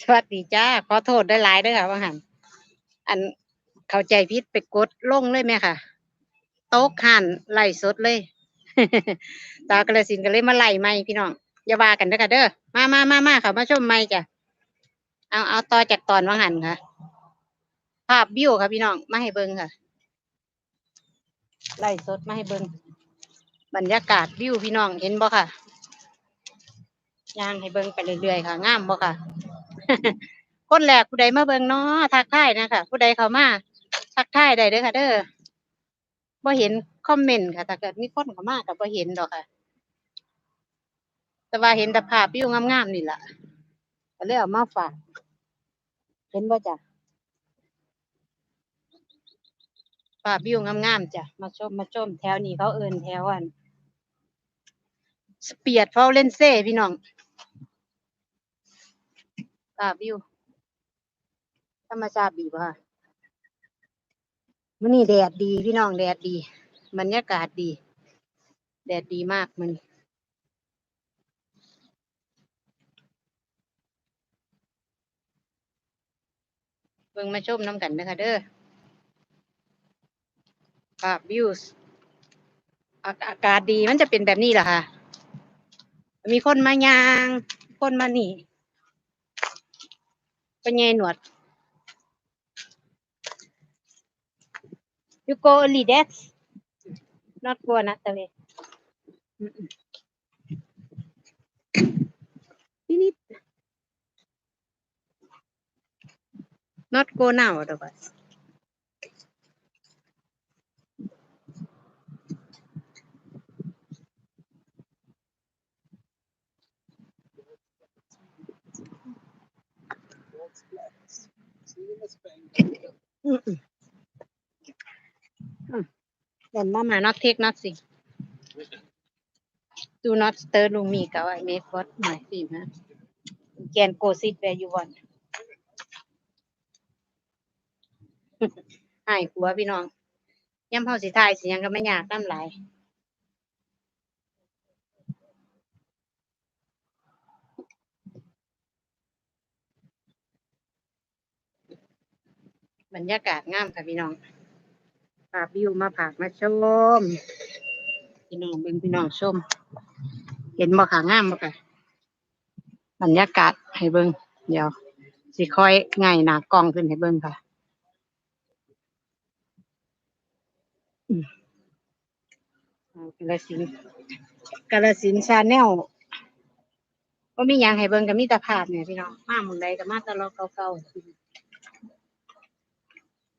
สวัสดีจ้า ขอโทษได้หลายด้อค่ะว่าหันอันเข้าใจผิดไปกดลงเลยไหมค่ะ โต๊ะหันไล่สดเลย ตากระสินธุ์ก็เลยมาไล่ไม่พี่น้อง อย่าว่ากันเด้อค่ะเด้อ มามามามาค่ะ มาชมไม่จ้ะ เอาเอาต่อจากตอนว่าหันค่ะ ภาพวิวค่ะพี่น้อง มาให้เบิ่งค่ะ ไล่สดมาให้เบิ่งบรรยากาศวิวพี่น้องเห็นบ่ค่ะ ย่างให้เบิ่งไปเรื่อยๆค่ะงามบ่ค่ะ คนแรกผู้ใดมาเบิ่งเนาะทักทายนะคะผู้ใดเข้ามาทักทายได้เด้อค่ะ เด้อบ่เห็นคอมเมนต์ค่ะถ้าเกิดมีคนเข้ามาก็บ่เห็นดอกค่ะ แต่ว่าเห็นแต่ภาพวิวงามๆนี่ล่ะก็เลยเอามาฝากเห็นบ่จ้ะภาพวิวงามๆจ้ะมาชมมาชมแถวนี้เขาเอินแถวอันสเปียดเฟาเล่นเซ่พี่น้อง ภาพวิว ธรรมชาติดีป่ะมื้อนี้แดดดีพี่น้องแดดดีบรรยากาศดี แดดดีมากมันเบิ่งมาชมน้ำกันนะคะเด้อภาพวิวอากาศดีมันจะเป็นแบบนี้แหละค่ะมีคนมายาง คนมานี่ เป็นไงหนวด You go only that not go another way อืมๆนี่ not go now หรอปะ อืมๆอืม Then mama not take nothing do not stir ลุงมีกับ I make what my film ฮะ You can go sit where you want ให้ผัวพี่น้องย่ำเฮาสิทายสิยังก็ไม่ยากนำหลาย บรรยากาศงามค่ะพี่น้องภาพวิวมาผากมาชม พี่น้องเบิ่งพี่น้องชม เห็นบ่ค่ะงามบ่ค่ะบรรยากาศให้เบิ่งเดี๋ยว สิค่อยง่ายหน้ากล้องขึ้นให้เบิ่งค่ะกาลสินกาลสินชาแนลก็มีหยังให้เบิ่งก็มีแต่ภาพเนี่ยพี่น้องมาหมุนใดก็มาตลอดเก่าๆ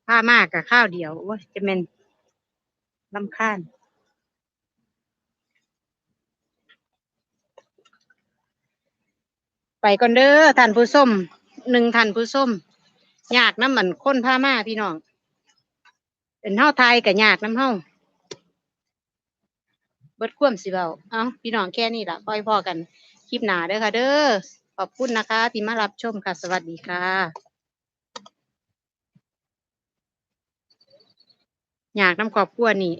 พามากกับข้าวเดียวโอ้ยจะเป็นลำคาญไปก่อนเด้อท่านผู้ส้มหนึ่งท่านผู้ส้มยากน้ำมันค้นผ้ามาพี่น้อง เป็นเฮาไทยกับยากน้ำเฮาเบิดความสิเบาเอ้าพี่น้องแค่นี้ละปล่อยพอกัน คลิปหนาเด้อค่ะ เด้อขอบคุณนะคะที่มารับชมค่ะ สวัสดีค่ะ ยากน้ำครอบครัวนี่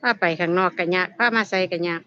พาไปข้างนอกกันยาก พามาใส่กันยาก